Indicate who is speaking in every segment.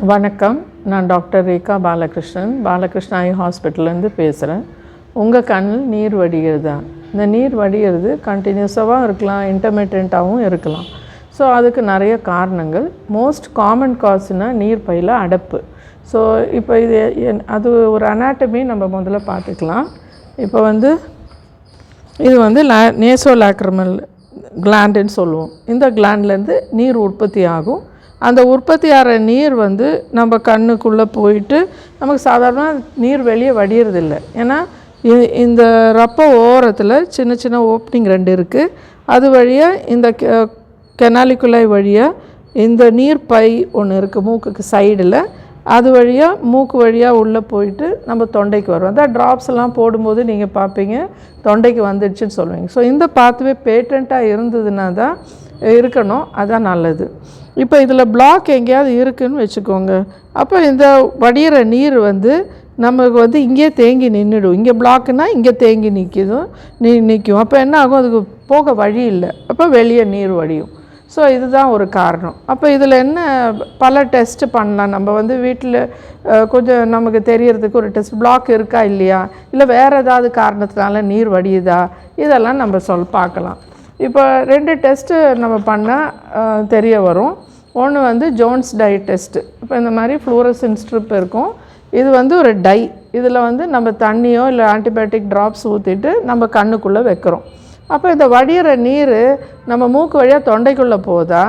Speaker 1: வணக்கம். நான் doctor Rekha Balakrishnan. Balakrishna eye ஹாஸ்பிட்டல்லேருந்து பேசுகிறேன் உங்கள் கண்ணில் நீர் வடிகிறதா? இந்த நீர் வடிகிறது கண்டினியூஸாகவும் இருக்கலாம் இன்டர்மீடியண்ட்டாகவும் இருக்கலாம். ஸோ அதுக்கு நிறைய காரணங்கள். மோஸ்ட் காமன் காசுனால் நீர் பையில் அடைப்பு. ஸோ இப்போ இது என்- அது ஒரு அனாட்டமி நம்ம முதல்ல பார்த்துக்கலாம். இப்போ வந்து இது வந்து லே நேசோலாக்ரமல் கிளாண்டுன்னு சொல்லுவோம். இந்த கிளாண்ட்லேருந்து நீர் உற்பத்தி ஆகும். அந்த உற்பத்தி ஆகிற நீர் வந்து நம்ம கண்ணுக்குள்ளே போயிட்டு நமக்கு சாதாரண நீர் வெளியே வடியறதில்லை. ஏன்னா இ- இந்த ரப்ப ஓரத்தில் சின்ன சின்ன ஓப்பனிங் ரெண்டு இருக்குது அது வழியாக இந்த கெனாலிக்குலாய் வழியாக இந்த நீர் பை ஒன்று இருக்குது மூக்குக்கு சைடில் அது வழியாக மூக்கு வழியாக உள்ளே போயிட்டு நம்ம தொண்டைக்கு வரும் அதான் ட்ராப்ஸ் எல்லாம் போடும்போது நீங்கள் பார்ப்பீங்க தொண்டைக்கு வந்துடுச்சுன்னு சொல்லுவீங்க. ஸோ இந்த பாத்வே பேட்டண்ட்டாக இருந்ததுன்னா தான் இருக்கணும் அதுதான் நல்லது. இப்போ இதில் பிளாக் எங்கேயாவது இருக்குன்னு வச்சுக்கோங்க. அப்போ இந்த வடிகிற நீர் வந்து நமக்கு வந்து இங்கேயே தேங்கி நின்றுடும் இங்கே பிளாக்குனா இங்கே தேங்கி நிற்கிதும் நீ நிற்கும். அப்போ என்ன ஆகும்? அதுக்கு போக வழி இல்லை. அப்போ வெளியே நீர் வடியும். ஸோ இதுதான் ஒரு காரணம். அப்போ இதில் என்ன பல டெஸ்ட்டு பண்ணலாம்? நம்ம வந்து வீட்டில் கொஞ்சம் நமக்கு தெரியறதுக்கு ஒரு டெஸ்ட் பிளாக் இருக்கா இல்லையா? இல்லை வேறு ஏதாவது காரணத்தினால நீர் வடியுதா? இதெல்லாம் நம்ம சொல் பார்க்கலாம். இப்போ ரெண்டு டெஸ்ட்டு நம்ம பண்ணால் தெரிய வரும். ஒன்று வந்து ஜோன்ஸ் டை டெஸ்ட்டு இப்போ இந்த மாதிரி ஃப்ளூரசன் ஸ்ட்ரிப் இருக்கும். இது வந்து ஒரு டை இதில் வந்து நம்ம தண்ணியோ இல்லை ஆன்டிபயோட்டிக் ட்ராப்ஸ் ஊற்றிட்டு நம்ம கண்ணுக்குள்ளே வைக்கிறோம். அப்போ இந்த வடிகிற நீர் நம்ம மூக்கு வழியாக தொண்டைக்குள்ளே போதா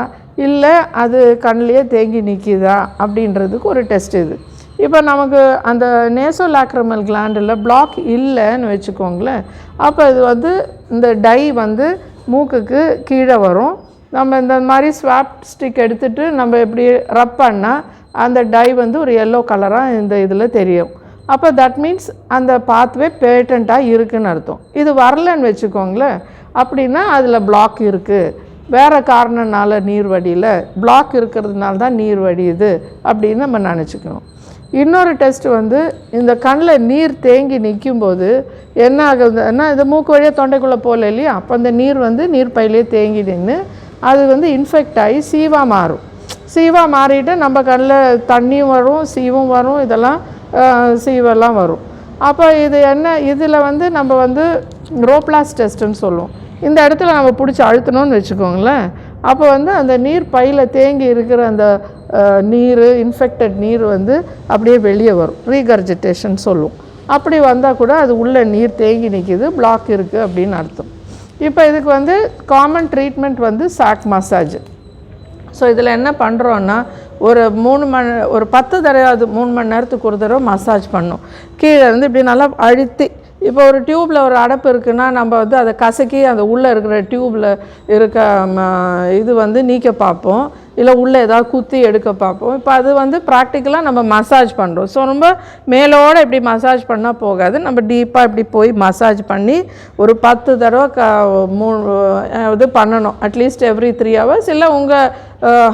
Speaker 1: இல்லை அது கண்ணிலேயே தேங்கி நிற்கிதா அப்படின்றதுக்கு ஒரு டெஸ்ட் இது. இப்போ நமக்கு அந்த நேசோலாக்ரமல் கிளாண்டில் பிளாக் இல்லைன்னு வச்சுக்கோங்களேன். அப்போ இது வந்து இந்த டை வந்து மூக்குக்கு கீழே வரும். நம்ம இந்த மாதிரி ஸ்வாப் ஸ்டிக் எடுத்துட்டு நம்ம எப்படி ரப் பண்ணால் அந்த டை வந்து ஒரு எல்லோ கலராக இந்த இதில் தெரியும். அப்போ தட் மீன்ஸ் அந்த பாத்வே பேட்டண்ட்டாக இருக்குன்னு அர்த்தம். இது வரலன்னு வச்சுக்கோங்களேன். அப்படின்னா அதில் பிளாக் இருக்குது வேறு காரணனால நீர் வடியில் பிளாக் இருக்கிறதுனால தான் நீர் வடியுது அப்படின்னு நம்ம நினச்சிக்கணும். இன்னொரு டெஸ்ட் வந்து இந்த கண்ணில் நீர் தேங்கி நிற்கும்போது என்ன ஆகுதுன்னா இது மூக்கு வழியாக தொண்டைக்குள்ளே போகல இல்லையா? அப்போ அந்த நீர் வந்து நீர் பையிலே தேங்கி நின்று அது வந்து இன்ஃபெக்ட் ஆகி சீவாக மாறும். சீவாக மாறிட்டு நம்ம கண்ணில் தண்ணியும் வரும் சீவும் வரும் இதெல்லாம் சீவெல்லாம் வரும். அப்போ இது என்ன? இதில் வந்து நம்ம வந்து ரோப்ளாஸ் டெஸ்ட்டுன்னு சொல்லுவோம். இந்த இடத்துல நம்ம பிடிச்சி அழுத்தணும்னு வச்சுக்கோங்களேன். அப்போ வந்து அந்த நீர் பையில் தேங்கி இருக்கிற அந்த நீர் இன்ஃபெக்டட் நீர் வந்து அப்படியே வெளியே வரும். ரீகர்ஜிட்டேஷன் சொல்லுவோம் அப்படி வந்தால் கூட அது உள்ளே நீர் தேங்கி நிற்கிது பிளாக் இருக்குது அப்படின்னு அர்த்தம். இப்போ இதுக்கு வந்து காமன் ட்ரீட்மெண்ட் வந்து சாக் மசாஜ் ஸோ இதில் என்ன பண்ணுறோன்னா ஒரு மூணு மணி ஒரு பத்து தடவையாவது மூணு மணி நேரத்துக்கு ஒரு தடவை மசாஜ் பண்ணும். கீழே இருந்து இப்படி நல்லா அழுத்தி இப்போ ஒரு டியூப்பில் ஒரு அடைப்பு இருக்குன்னா நம்ம வந்து அதை கசக்கி அந்த உள்ளே இருக்கிற டியூப்பில் இருக்க ம, இது வந்து நீக்க பார்ப்போம். இல்லை உள்ளே ஏதாவது குத்தி எடுக்க பார்ப்போம். இப்போ அது வந்து ப்ராக்டிக்கலாக நம்ம மசாஜ் பண்ணுறோம் ஸோ ரொம்ப மேலோட இப்படி மசாஜ் பண்ணால் போகாது. நம்ம டீப்பாக இப்படி போய் மசாஜ் பண்ணி ஒரு பத்து தடவை க மூணு இது பண்ணணும். அட்லீஸ்ட் எவ்ரி த்ரீ ஹவர்ஸ் இல்லை உங்கள்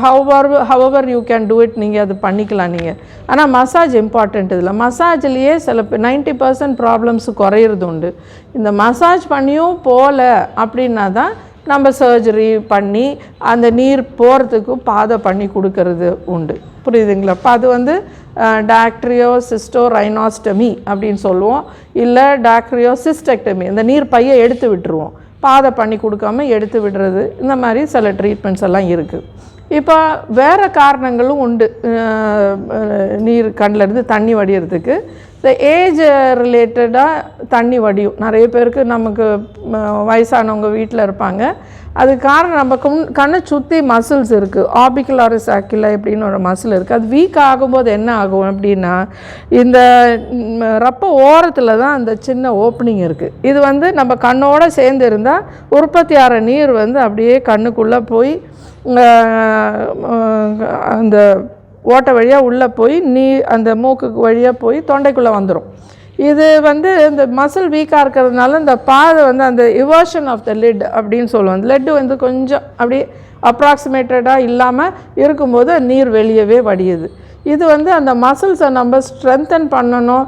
Speaker 1: hour hour you can do it நீங்கள் அது பண்ணிக்கலாம் நீங்கள் ஆனால் மசாஜ் இம்பார்ட்டண்ட் இதில். மசாஜ்லேயே சில நைன்ட்டி பர்சன்ட் ப்ராப்ளம்ஸ் குறையிறது உண்டு இந்த மசாஜ் பண்ணியும் போகல அப்படின்னா தான் நம்ம சர்ஜரி பண்ணி அந்த நீர் போகிறதுக்கு பாதை பண்ணி கொடுக்கறது உண்டு. புரியுதுங்களா? இப்போ அது வந்து டாக்ட்ரியோ சிஸ்டோ ரைனாஸ்டமி அப்படின்னு சொல்லுவோம். இல்லை டாக்ட்ரியோ சிஸ்டெக்டமி இந்த நீர் பையை எடுத்து விட்டுருவோம். பாதை பண்ணி கொடுக்காம எடுத்து விடுறது இந்த மாதிரி சில ட்ரீட்மெண்ட்ஸ் எல்லாம் இருக்குது இப்போ வேறு காரணங்களும் உண்டு. நீர் கண்ணிலேருந்து தண்ணி வடிகிறதுக்கு இந்த ஏஜ் ரிலேட்டடாக தண்ணி வடியும். நிறைய பேருக்கு நமக்கு வயசானவங்க வீட்டில் இருப்பாங்க. அது காரணம் நம்ம கண் கண்ணை சுற்றி மசில்ஸ் இருக்குது ஆபிகுலாரிஸ் ஆக்கில எப்படின்னு ஒரு மசில் இருக்குது அது வீக் ஆகும்போது என்ன ஆகும் அப்படின்னா இந்த ரப்ப ஓரத்தில் தான் அந்த சின்ன ஓப்பனிங் இருக்குது இது வந்து நம்ம கண்ணோடு சேர்ந்து இருந்தால் உற்பத்தி ஆகிற நீர் வந்து அப்படியே கண்ணுக்குள்ளே போய் அந்த ஓட்டை வழியாக உள்ளே போய் நீ அந்த மூக்கு வழியாக போய் தொண்டைக்குள்ளே வந்துடும் இது வந்து இந்த மசில் வீக்காக இருக்கிறதுனால இந்த பாதை வந்து அந்த இவர்ஷன் ஆஃப் த லெட் அப்படின்னு சொல்லுவோம். அந்த லெட்டு வந்து கொஞ்சம் அப்படியே அப்ராக்சிமேட்டடாக இல்லாமல் இருக்கும்போது நீர் வெளியவே வடியுது. இது வந்து அந்த மசில்ஸை நம்ம ஸ்ட்ரென்தன் பண்ணணும்.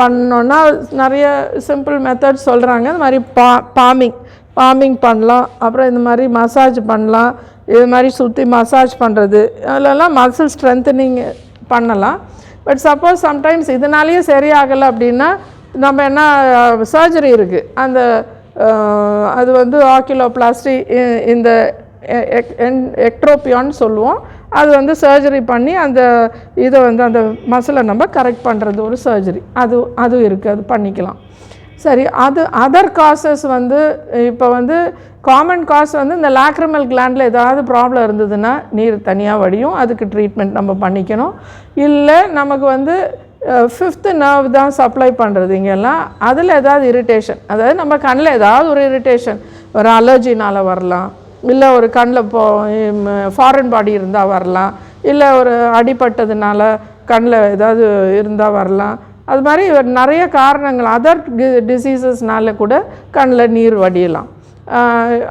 Speaker 1: பண்ணோன்னா நிறைய சிம்பிள் மெத்தட் சொல்கிறாங்க இந்த மாதிரி பா பாமிங் பாமிங் பண்ணலாம். அப்புறம் இந்த மாதிரி மசாஜ் பண்ணலாம். இது மாதிரி சுற்றி மசாஜ் பண்ணுறது அதிலலாம் மசில் ஸ்ட்ரென்த்தனிங் பண்ணலாம். பட் சப்போஸ் சம்டைம்ஸ் இதனாலேயே சரியாகலை அப்படின்னா நம்ம என்ன சர்ஜரி இருக்குது அந்த அது வந்து ஆக்கிலோ பிளாஸ்டிக் இந்த எக்ட்ரோபியான்னு சொல்லுவோம். அது வந்து சர்ஜரி பண்ணி அந்த இதை வந்து அந்த மசிலை நம்ம கரெக்ட் பண்ணுறது ஒரு சர்ஜரி அது அதுவும் இருக்குது அது பண்ணிக்கலாம். சரி அது அதர் காசஸ் வந்து இப்போ வந்து காமன் காஸ் வந்து இந்த லாக்ரமல் கிளாண்டில் ஏதாவது ப்ராப்ளம் இருந்ததுன்னா நீர் தனியாக வடியும் அதுக்கு ட்ரீட்மெண்ட் நம்ம பண்ணிக்கணும். இல்லை நமக்கு வந்து ஃபிஃப்த்து நர்வ் தான் சப்ளை பண்ணுறது இங்கெல்லாம். அதில் ஏதாவது இரிட்டேஷன் அதாவது நம்ம கண்ணில் ஏதாவது ஒரு இரிட்டேஷன் ஒரு அலர்ஜினால் வரலாம். இல்லை ஒரு கண்ணில் இப்போ ஃபாரின் பாடி இருந்தால் வரலாம். இல்லை ஒரு அடிபட்டதுனால கண்ணில் ஏதாவது இருந்தால் வரலாம். அது மாதிரி நிறைய காரணங்கள் அதர் டிசீசஸ்னால கூட கண்ணில் நீர் வடியலாம்.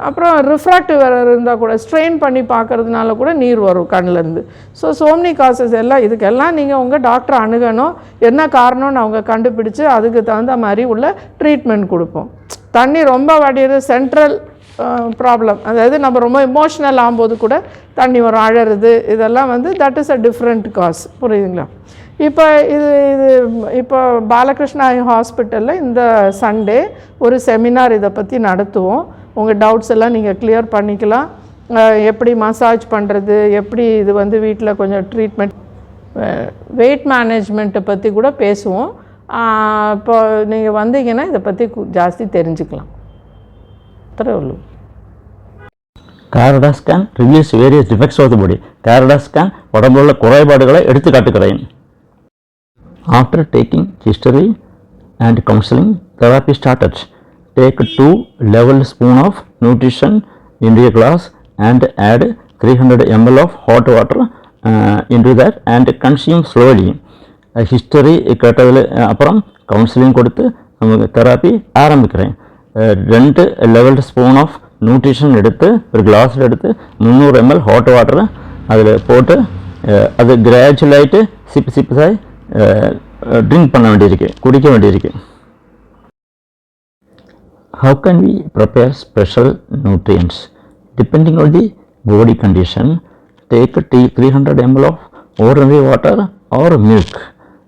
Speaker 1: அப்புறம் ரிஃப்ராக்டிவ் இருந்தால் கூட ஸ்ட்ரெயின் பண்ணி பார்க்கறதுனால கூட நீர் வரும் கண்ணிலேருந்து. ஸோ சோம்னி காசஸ் எல்லாம் இதுக்கெல்லாம் நீங்கள் உங்கள் டாக்டரை அணுகணும். என்ன காரணம்னு அவங்க கண்டுபிடிச்சு அதுக்கு தகுந்த மாதிரி உள்ள ட்ரீட்மெண்ட் கொடுப்போம். தண்ணி ரொம்ப வடிகிறது சென்ட்ரல் ப்ராப்ளம் அதாவது நம்ம ரொம்ப இமோஷ்னல் ஆகும்போது கூட தண்ணி வரும் அழறது. இதெல்லாம் வந்து that is a different case புரியுதுங்களா? இப்போ இது இது இப்போ பாலகிருஷ்ணா ஹாஸ்பிட்டலில் இந்த சண்டே ஒரு செமினார் இதை பற்றி நடத்துவோம். உங்கள் டவுட்ஸ் எல்லாம் நீங்கள் கிளியர் பண்ணிக்கலாம். எப்படி மசாஜ் பண்ணுறது எப்படி இது வந்து வீட்டில் கொஞ்சம் ட்ரீட்மெண்ட் வெயிட் மேனேஜ்மெண்ட்டை பற்றி கூட பேசுவோம். இப்போ நீங்கள் வந்தீங்கன்னா இதை பற்றி கு- ஜாஸ்தி தெரிஞ்சுக்கலாம். Tiruvallur
Speaker 2: Karada scan reveals various defects of the body Karada scan உடம்புல குறைபாடுகளை எடுத்து காட்டுகிறேன். After taking history and counselling therapy started take two level spoon of nutrition into a glass and add 300 ml of hot water uh, into that and consume slowly. History கேட்டதில் அப்புறம் counselling கொடுத்து நமக்கு therapy ஆரம்பிக்கிறேன் ரெண்டு level spoon of nutrition எடுத்து ஒரு கிளாஸில் எடுத்து முந்நூறு எம்எல் ஹாட் வாட்டரை அதில் போட்டு அது கிராஜுவலாயிட்டு சிப்பு சிப்புசாய் ட்ரிங்க் பண்ண வேண்டியிருக்கு குடிக்க வேண்டியிருக்கு How can we prepare special nutrients? Depending on the body condition, take 300 ml of ordinary water or milk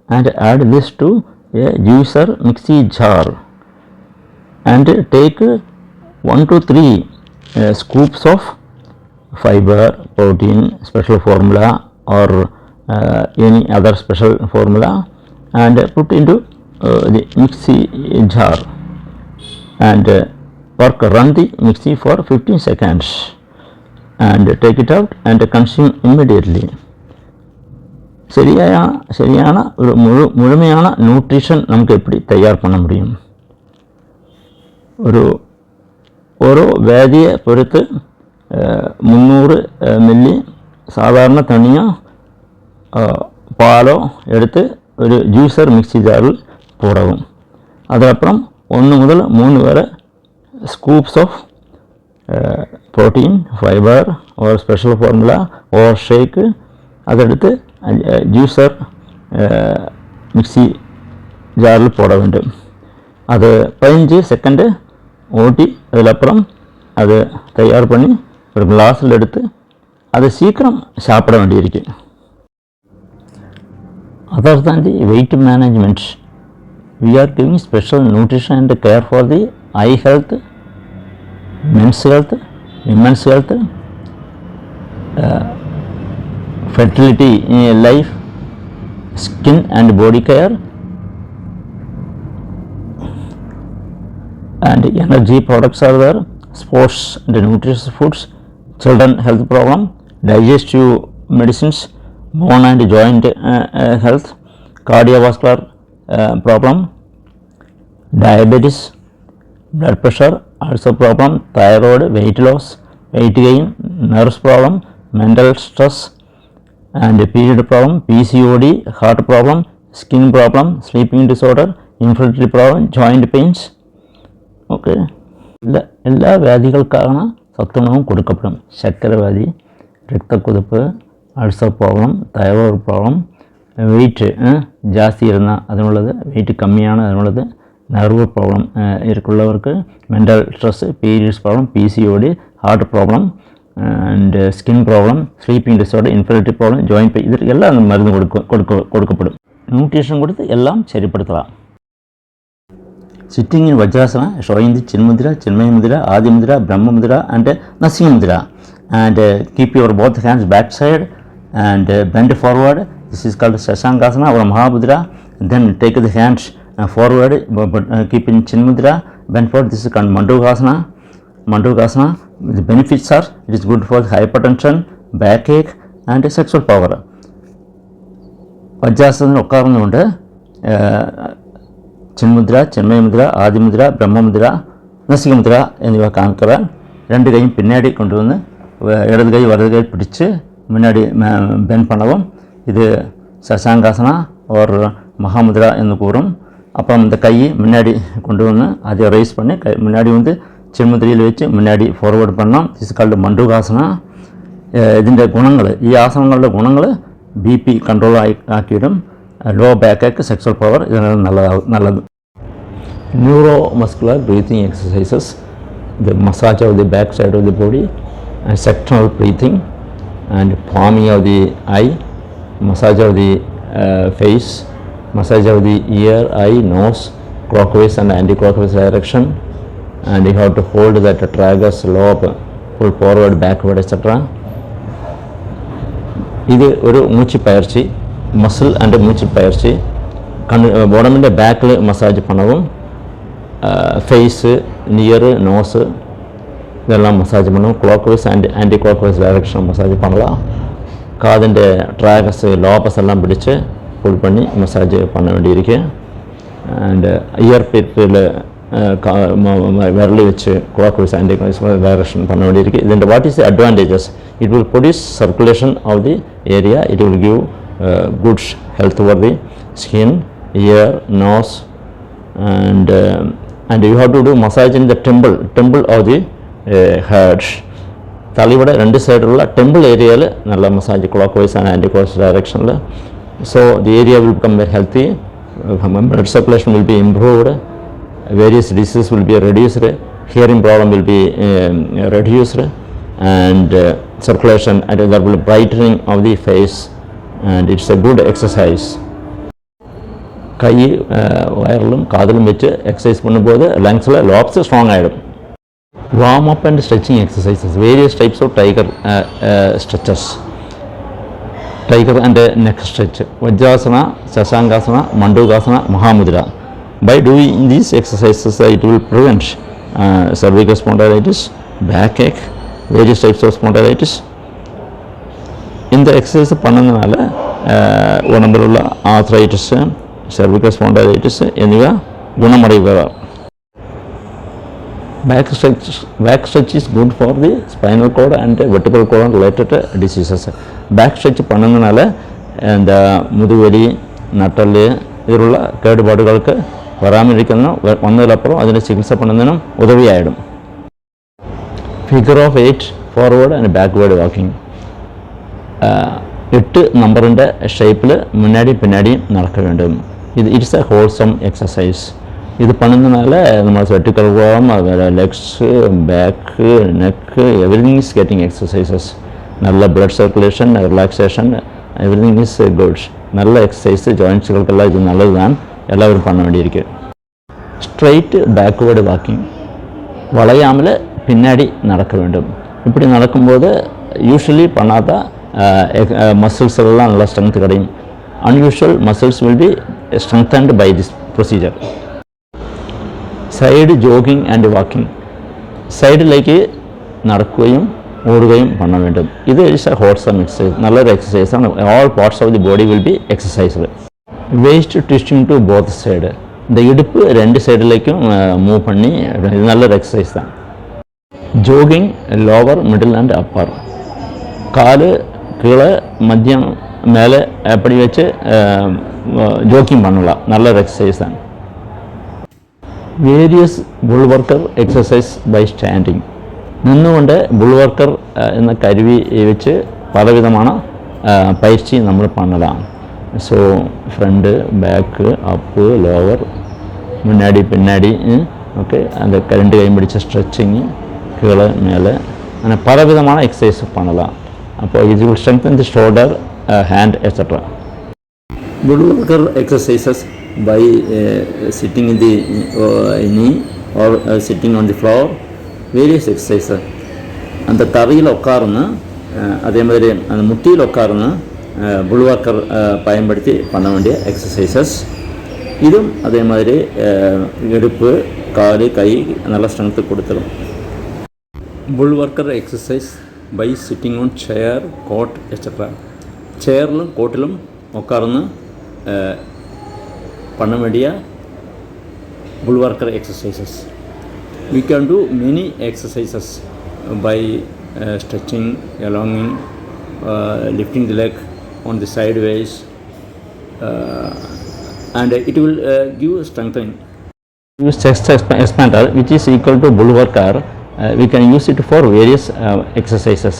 Speaker 2: and add this to a juicer mixie jar and take 1 to 3 uh, scoops of fiber, protein, special formula or uh, any other special formula and put into uh, the mixie jar and uh, work run the mixie for 15 seconds and take it out and consume immediately. சரியான சரியான ஒரு முழு முழுமையான nutrition நமக்கு எப்படி தயார் பண்ண முடியும்? ஒரு ஒரு வேதியை பொறுத்து முந்நூறு மில்லி சாதாரண தண்ணியும் பாலோ எடுத்து ஒரு ஜூஸர் மிக்சி ஜாரில் போடவும். அதுக்கப்புறம் ஒன்று முதல் மூணு வரை ஸ்கூப்ஸ் ஆஃப் ப்ரோட்டீன் ஃபைபர் ஒரு ஸ்பெஷல் ஃபார்முலா ஓர் ஷேக்கு அதெடுத்து ஜூஸர் மிக்சி ஜாரில் போட வேண்டும். அது பதினஞ்சு செகண்டு ஓட்டி அதுக்கப்புறம் அது தயார் பண்ணி ஒரு கிளாஸில் எடுத்து அது சீக்கிரம் சாப்பிட வேண்டியிருக்கு. அதை தாண்டி weight management we are giving special nutrition and care for the eye health men's health women's health uh, fertility in life skin and body care and energy products are there sports and nutritious foods children health problem digestive medicines bone and joint uh, uh, health cardiovascular problem diabetes blood pressure also problem thyroid weight loss weight gain nerves problem mental stress and period problem pcod heart problem skin problem sleeping disorder infertility problem joint pains okay இல்லை எல்லா வியாதிகளுக்கான சத்து உணவும் கொடுக்கப்படும் சர்க்கரை வியாதி இரத்த கொதிப்பு ulcer problem thyroid problem weight ஜாஸ்தி இருந்தால் அதனுள்ளது வெயிட்டு கம்மியான அதனுள்ளது nerve problem இருக்குள்ளவருக்கு mental stress periods problem PCOD heart problem and skin problem sleeping disorder infertility problem joint pain இதற்கு எல்லாம் அந்த மருந்து கொடுக்க கொடுக்க கொடுக்கப்படும் நியூட்ரிஷன் கொடுத்து எல்லாம் சரிப்படுத்தலாம் சிட்டிங்கின் வஜ்ராசனா ஷோயந்தி சின்முதிரா சின்மய முதிரா ஆதி முதிரா பிரம்ம முதிரா அண்டு நசிங்க முதிரா and keep your both hands back side and bend forward This is called Shashankasana or Mahamudra. Then take the hands forward, but uh, keep in Chin Mudra. Bend forward. This is called Mandukasana. Mandukasana. The benefits are it is good for hypertension, backache, and sexual power. వజ్రాసనం ఉకారం ఉంటే ചിന്മുദ്ര ചിന്മയമുദ്ര ആദിമുദ്ര ബ്രഹ്മമുദ്ര നസികമുദ്ര എന്നിവ കാണിക്കുക രണ്ട് കൈയും പിന്നാടി കൊണ്ടുവന്ന് ഇടത് കൈ വലത് കൈ പിടിച്ച് മുന്നാടി ബെൻ പണവും இது சசாங்காசனா ஒரு மகாமுத்ரா என்று கூறும் அப்புறம் இந்த கையை முன்னாடி கொண்டு வந்து அதை ரைஸ் பண்ணி கை முன்னாடி வந்து ചിന്മുദ്രയിൽ വെച്ച് മുന്നാടി ഫോർവേഡ് பண்ணலாம் ദിസ് കാൾഡ് മണ്ടുകാസന ഇതിൻ്റെ ഗുണങ്ങൾ ഈ ആസനങ്ങളുടെ ഗുണങ്ങൾ ബി പി കൺട്രോൾ ആയി ആക്കിയിടും ലോ ബാക്ക് സെക്സ്വൽ പവർ ഇതിനെല്ലാം നല്ലതാവും നല്ലത് neuromuscular breathing exercises the massage of the back side of the body and sectional breathing and palming of the eye massage of the uh, face, massage of the ear, eye, nose, clockwise and anti-clockwise direction and you have to hold that tragus lobe pull forward backward etc. ഇത് ഒരു മൂച്ചി പയർച്ചി muscle and മൂച്ചി പയർച്ചി കണ്ണ് ബോഡമിൻ്റെ ബാക്കിൽ massage പണവും face near nose இதெல்லாம் massage பண்ணுவோம் clockwise and anticlockwise direction massage பண்ணலாம் കാതിൻ്റെ ട്രാക്കസ് Lopez എല്ലാം പിടിച്ച് പുൾ പണി മസാജ് പണ വേണ്ടിയിരിക്കുക ആൻഡ് ഇയർ പിറ്റിൽ വിരൽ വെച്ച് ക്ലോക്ക് വൈസ് ആൻറ്റി ഡയറക്ഷൻ പണ വേണ്ടിയിരിക്കുക ഇതിൻ്റെ what is the advantages it will produce circulation of the area it will give good health for the skin ear nose and and you have to do massage in the temple temple of the head തലയുടെ രണ്ട് സൈഡിലുള്ള temple ഏരിയയിൽ നല്ല massage clockwise and anticlockwise ഡയറക്ഷനിൽ so the area will become very healthy blood circulation will be improved various disease will be reduced hearing problem will be reduced and circulation and there will brightening of the face and it's a good exercise கை வயரிலும் காதிலும் வச்சு exercise பண்ணும்போது லங்ஸில் lapse strong ஆகிடும் warm up and stretching exercises various types of tiger stretches tiger and neck stretch Vajrasana Shashankasana Mandukasana Mahamudra by doing these exercises it will prevent cervical spondylitis backache various types of spondylitis இந்த exercise பண்ணதுனால அஹ், உடம்பில் உள்ள ஆத்ரைட்டிஸு cervical spondylitis എന്നിവ ഗുണമടയുക back stretch back stretch is good for the spinal cord and vertebral column related diseases. Back stretch പണുന്നതിനാൽ എന്താ uh, മുതുവലി നട്ടൽ ഇതിലുള്ള കേടുപാടുകൾക്ക് വരാമിരിക്കുന്ന വന്നതിലപ്പുറം അതിന്റെ ചികിത്സ പണുന്നതിനും ഉദവിയായിടും figure of eight forward and backward walking എട്ട് നമ്പറിന്റെ ഷേപ്പിൽ മുന്നാടി പിന്നാടിയും നടക്ക വേണ്ടും ഇത് ഇറ്റ്സ് എ ഹോൾസം എക്സസൈസ് இது பண்ணதுனால நம்ம வெட்டிக்கல் Kom legs back neck everything is getting exercises நல்ல blood circulation relaxation everything is good நல்ல எக்ஸசைஸ் ஜாயின்ட்ஸுகளுக்கெல்லாம் இது நல்லது தான் எல்லாரும் பண்ண வேண்டியிருக்கு. ஸ்ட்ரைட்டு பேக்வேர்டு வாக்கிங் வளையாமல் பின்னாடி நடக்க வேண்டும். இப்படி நடக்கும்போது யூஸ்வலி பண்ணாத மசில்ஸ் எல்லாம் நல்லா strength கிடையும். Unusual muscles will be strengthened by this procedure side jogging and walking സൈഡിലേക്ക് നടക്കുകയും ഓടുകയും பண்ண வேண்டும் ഇത് ഇസ് എ ഹോട്ട്സം എക്സസൈസ് നല്ലൊരു എക്സസൈസാണ് all parts of the body will be exercised waist twisting to both side இந்த இடுப்பு ரெண்டு சைடுலேக்கும் மூவ் பண்ணி இது நல்ல ஒரு எக்ஸசைஸ் தான் jogging lower middle and upper காலு கீழே மத்தியம் மேலே அப்படி வச்சு ஜோக்கிங் பண்ணலாம் நல்ல ஒரு எக்ஸசைஸ் தான் various bullworker exercise by standing നിന്നുകൊണ്ട് ബുൾവർക്കർ എന്ന കരുവി വെച്ച് പലവിധമാണ് പയിർച്ചി നമ്മൾ പണിതാണ് so front back up lower முன்னாடி பின்னாடி ஓகே அந்த ரெண்டு கையும் பிடிச்ச ஸ்ட்ரெச்சிங்கு கீழே மேலே ஆனால் பல விதமான எக்ஸசைஸ் பண்ணலாம் அப்போ இது will strengthen the shoulder hand extra good worker exercises by uh, sitting in the uh, knee or uh, sitting on the floor. Various exercises. அந்த தரையில் உட்காருன்னு அதே மாதிரி அந்த முட்டியில் உட்காருன்னு புல்வாக்கர் பயன்படுத்தி பண்ண வேண்டிய எக்ஸசைசஸ் இதுவும் அதே மாதிரி இடுப்பு கால் கை நல்ல ஸ்ட்ரென்த்து கொடுத்துரும். Bullworker exercise by sitting on chair cot extra சேரிலும் கோட்டிலும் உட்கார்ந்து பண்ண வேண்டிய bullworker exercises we can do many exercises by uh, stretching alonging uh, lifting the leg on the sideways uh, and it will uh, give strengthening use chest exp- expander which is equal to bull worker uh, we can use it for various uh, exercises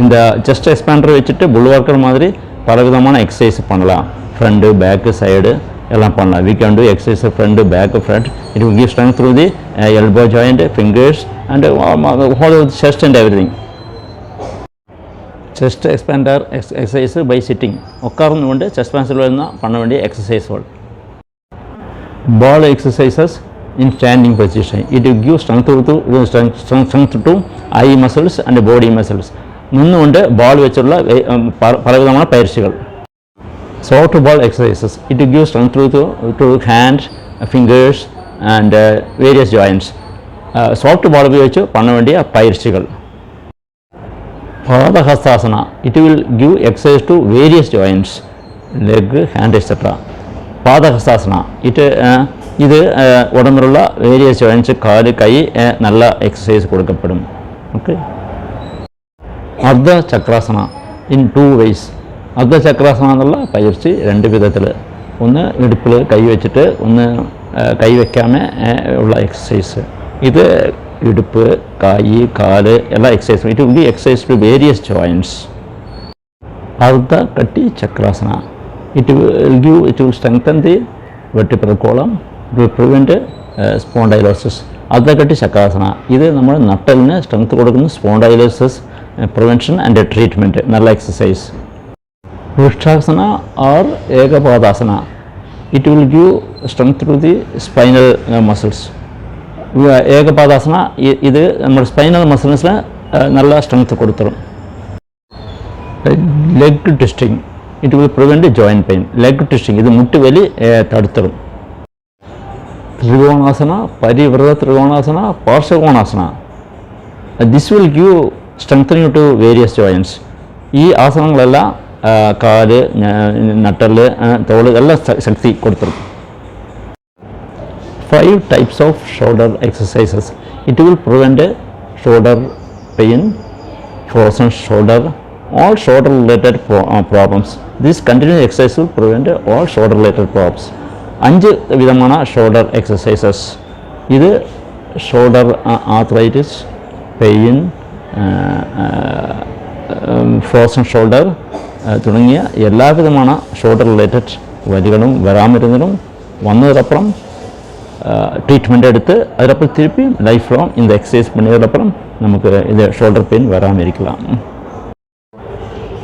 Speaker 2: இந்த chest expander வச்சுட்டு புல் worker மாதிரி பலவிதமான exercise பண்ணலாம் front back side எல்லாம் பண்ணலாம் we can do exercise front back front it will give strength through the elbow joint fingers and whole chest and everything chest expander exercise by sitting ഉക്കാർന്നുകൊണ്ട് chest പാൻസിൽ വരുന്ന പണ വേണ്ടിയ എക്സസൈസുകൾ ball exercises in standing position it give strength to strength to eye muscles and body muscles നിന്നുകൊണ്ട് ball വെച്ചുള്ള പലവിധമാണ് പയർച്ചകൾ So outer ball exercises, it gives strength to, to hand, fingers and uh, various joints. Soft ball ഉപയോഗിച്ച് പണ വേണ്ടിയ പയർച്ചകൾ Padahastasana it will give exercise to various joints leg hand etcetera Padahastasana it ഇത് ഉടമ്പിലുള്ള വേരിയസ് ജോയിൻറ്റ്സ് കാല് കൈ നല്ല എക്സസൈസ് കൊടുക്കപ്പെടും ഓക്കെ അർദ്ധ ചക്രാസന ഇൻ ടു വേയ്സ് അർദ്ധ ചക്രാസന എന്നുള്ള പയിற்சி രണ്ട് വിധത്തിൽ ഒന്ന് ഇടുപ്പിൽ കൈ വെച്ചിട്ട് ഒന്ന് അഹ്, കൈ വെക്കാമ ഉള്ള എക്സസൈസ് ഇത് ഇടുപ്പ് കൈ കാൽ എല്ലാ എക്സസൈസും it will be exercise to various joints അർദ്ധ കട്ടി ചക്രാസന it will give to strengthen the vertebral column to prevent spondylosis അർദ്ധ കട്ടി ചക്രാസന ഇത് നമ്മൾ നട്ടലിന് സ്ട്രെങ്ത് കൊടുക്കുന്ന സ്പോണ്ടൈലോസിസ് പ്രിവെൻഷൻ ആൻഡ് ട്രീറ്റ്മെന്റ് നല്ല exercise Vrikshasana or Ekapadasana it will give strength to the spinal muscles Ekapadasana E- ഇത് നമ്മുടെ സ്പൈനൽ മസിൽസിന് നല്ല strength കൊടുത്തിരും leg twisting it will prevent joint pain leg twisting ഇത് മുട്ടുവലി തടുത്തിടും Trikonasana Parivrtta Trikonasana Parsvakonasana this will give strengthening to various joints ഈ ആസനങ്ങളെല്ലാം ആ, കാൽ നട്ടൽ തോൾ എല്ലാം ശക്തി കൊടുത്തിരുന്നു five types of shoulder exercises it will prevent shoulder pain frozen shoulder all shoulder related pro- uh, problems. This continuous exercise will prevent all shoulder. അഞ്ച് വിധമാണ് ഷോൾഡർ എക്സസൈസസ് ഇത് shoulder arthritis pain frozen shoulder തുടങ്ങിയ എല്ലാവിധമാണ് shoulder related വലികളും വരാമരുന്നിനും വന്നതിനപ്പുറം treatment எடுத்து அதுக்கப்புறம் திருப்பி life long இந்த exercise பண்ணதுக்கப்புறம் நமக்கு இது ஷோல்டர் பெயின் வராமல் இருக்கலாம்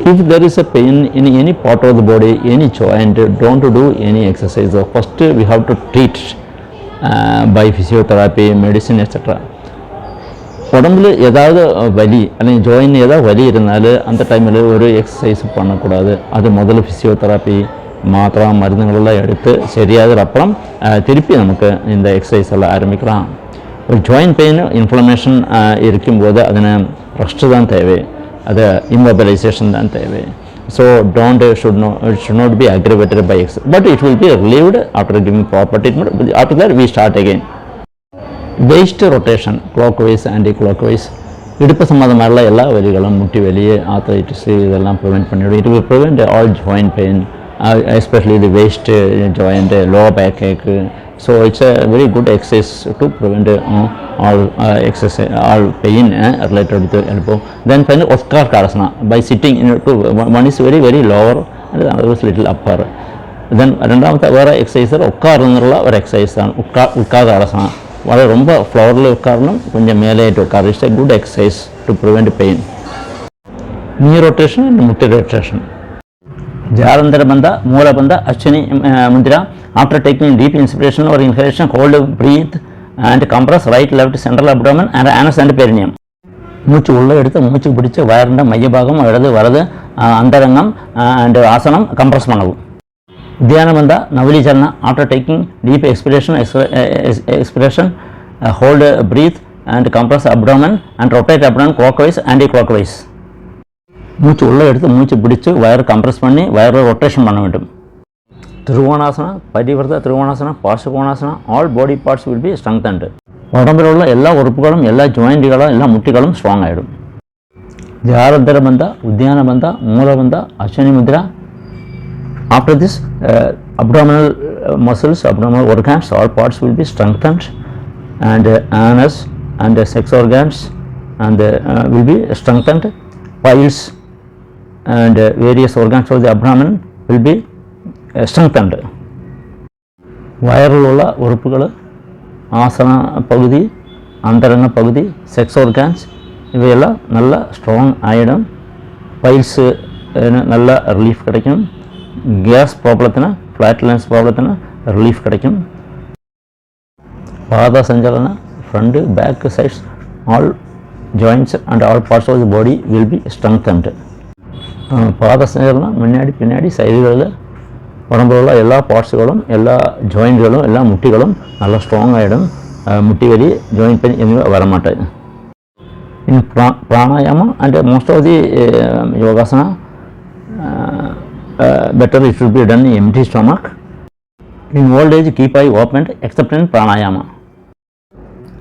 Speaker 2: if there is a pain in any part of the body any joint don't do any exercise first we have to treat uh, by physiotherapy medicine etc உடம்புல ஏதாவது வலி അല്ലെങ്കിൽ ജോയിൻ ഏതാ വലി ഇരുന്നാൽ അന്ത ടൈമിൽ ഒരു എക്സസൈസ് பண்ணக்கூடாது. அது முதல்ல ஃபிசியோதெரப்பி மாத்திரை மருந்துகளெல்லாம் எடுத்து சரியாகிறப்பறம் திருப்பி நமக்கு இந்த எக்ஸசைஸ் எல்லாம் ஆரம்பிக்கலாம். ஒரு ஜாயின் பெயின் இன்ஃப்ளமேஷன் இருக்கும்போது അതിന് റെസ്റ്റ് தான் தேவை. அது இம்மொபிலைசேஷன் தான் தேவை. So don't should no should not be aggravated by ex but it will be relieved after giving proper treatment after that we start again waist rotation clockwise anticlockwise இடுப்பு சம்மந்தமாரிலாம் எல்லா வலிகளும் முட்டி வெளியே ஆத்தரைட்டிஸ் இதெல்லாம் ப்ரிவெண்ட் பண்ணிவிடும் it will prevent all joint pain especially இது waist joint low back ache so it's a very good exercise to prevent all exercise all pain related with elbow then pain Oscar காரசனா by sitting to one is very very lower under little upper then രണ്ടാമത്തെ വേറെ exercise ഉക്കാർ എന്നുള്ള ഒരു എക്സസൈസാണ് ഉക്കാ ഉക്കാ കാരസന വളരെ ரொம்ப ஃப்ளவரில் உட்காரணும் கொஞ்சம் மேலேட்டு உட்காரு it's a good exercise to to prevent pain. Knee rotation and mutti rotation. Jalandhara Bandha, Moola Bandha, Ashwini uh, Mudra. After taking deep inspiration or inhalation, hold, breathe and compress right, left, central abdomen and anus and perineum. மூச்சு உள்ளே எடுத்து மூச்சு பிடிச்சு வயர்ந்த மையபாகம் இடது வரது அஹ், அந்தரங்கம் and ஆசனம் compress பண்ணவும் தியானம் வந்தால் நவலி சரணா after taking deep expiration expiration hold breath and compress abdomen and rotate abdomen clockwise anticlockwise மூச்சு உள்ளே எடுத்து மூச்சு பிடிச்சு வயர் கம்ப்ரஸ் பண்ணி வயரை ரொட்டேஷன் பண்ண வேண்டும். திருவோணாசனம் பரிவர்த்த திருவோணாசனம் பாசுகோணாசனா all body parts will be strengthened உடம்பில் உள்ள எல்லா உறுப்புகளும் எல்லா ஜாயிண்ட்டுகளும் எல்லா முட்டிகளும் ஸ்ட்ராங் ஆகிடும் ஜாரந்திர பந்தா உத்தியான பந்தா மூலபந்தா Ashwini Mudra After this, uh, abdominal uh, muscles, abdominal organs, all parts will be strengthened, and uh, anus and the sex organs and uh, uh, will be strengthened. Piles and uh, various organs of the abdomen will be uh, strengthened. வயரில் உள்ள உறுப்புகள் ஆசன பகுதி அந்தரங்க பகுதி sex organs இவையெல்லாம் நல்லா strong ஆகிடும் piles நல்ல ரிலீஃப் கிடைக்கும் கேஸ் ப்ராப்ளத்தினா ஃப்ளாட்லன்ஸ் ப்ராப்ளத்தினா ரிலீஃப் கிடைக்கும். பாத சஞ்சலனா front back sides all joints and all parts of the body will be strengthened பாத சஞ்சலனம் முன்னாடி பின்னாடி சைடுகளில் உடம்புல உள்ள எல்லா பார்ட்ஸுகளும் எல்லா ஜாயிண்ட்களும் எல்லா முட்டிகளும் நல்லா ஸ்ட்ராங் ஆகிடும் முட்டி வலி ஜாயின் பெயின் எதுவுமே வரமாட்டேன் இன் ப்ரா பிராணாயாமம் அண்ட் மோஸ்ட் ஆஃப் தி யோகாசனா uh, better it should be done in empty stomach. In old age, keep eye open except in pranayama.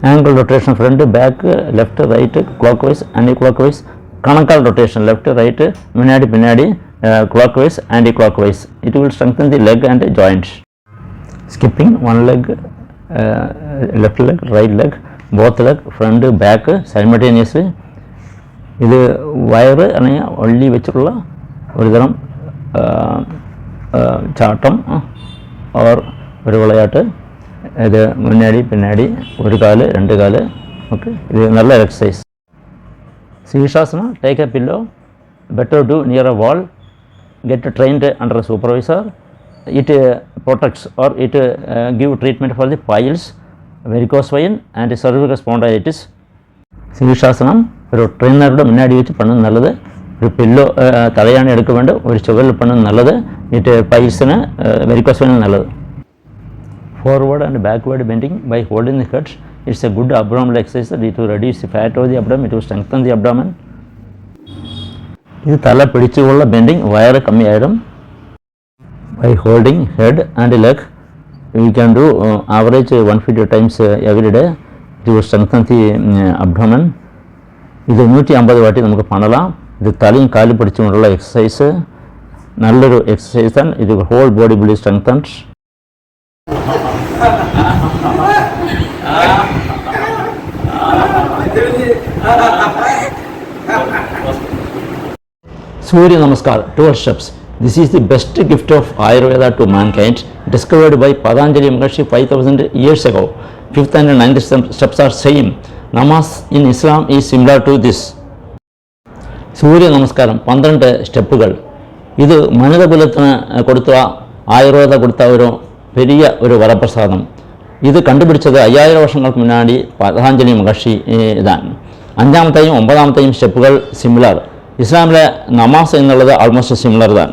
Speaker 2: Angle rotation front, back, left, right, clockwise, anti-clockwise, conical rotation left, right, minadi, minadi, uh, clockwise, anti-clockwise. It will strengthen the leg and the joints. Skipping one leg, uh, left leg, right leg, both leg, front, back, simultaneously. ഇത് വയറ് അല്ലെങ്കിൽ only വെച്ചിട്ടുള്ള ഒരുതരം ചാട്ടം R ഒരു விளையாட்டு ഇത് முன்னாடி പിന്നാടി ഒരു கால் രണ്ട് കാല് ഓക്കെ ഇത് നല്ല exercise சீஷாசனா take a pillow better to near a wall get trained under a supervisor, it uh, protects or it uh, give treatment for the piles, and vein and cervical ഒരു சிவிஷாசனம் ஒரு ட்ரெயினரோட முன்னாடி வச்சு ஒரு பில்லோ தலையான எடுக்க வேண்டும் ஒரு சுகரில் பண்ணது நல்லது இட் பைசன வெரிகாஸ் பண்ணது நல்லது forward and backward bending by holding the heads it's a good abdominal exercise it to reduce fat of the abdomen it to strengthen the abdomen இது தலை பிடிச்சு உள்ள பெண்டிங் வயரை கம்மியாயிடும் by holding head and leg you can do average one fifty times everyday இது strengthen the abdomen இது நூற்றி ஐம்பது வாட்டி நமக்கு பண்ணலாம் இது தலையும் காலி பிடிச்சு உள்ள எக்ஸசைஸு நல்லொரு எக்ஸசைஸ் தான் இது whole body build strengthens Surya Namaskar, 12 steps. This is the best gift of Ayurveda to mankind, discovered by Patanjali Maharshi 5000 years ago. Fifth and ninth step- steps are same. Namas in Islam is similar to this. സൂര്യ നമസ്കാരം പന്ത്രണ്ട് സ്റ്റെപ്പുകൾ. ഇത് മനിതകുലത്തിന് കൊടുത്ത ആയുർവേദ കൊടുത്ത ഒരു പെരിയ ഒരു വരപ്രസാദം. ഇത് കണ്ടുപിടിച്ചത് അയ്യായിരം വർഷങ്ങൾക്ക് മുന്നാടി പതഞ്ജലി മഹർഷി ഇതാണ്. അഞ്ചാമത്തെയും ഒമ്പതാമത്തെയും സ്റ്റെപ്പുകൾ സിമിലർ ഇസ്ലാമിലെ നമാസ് എന്നുള്ളത് ആൾമോസ്റ്റ് സിമിലർ தான்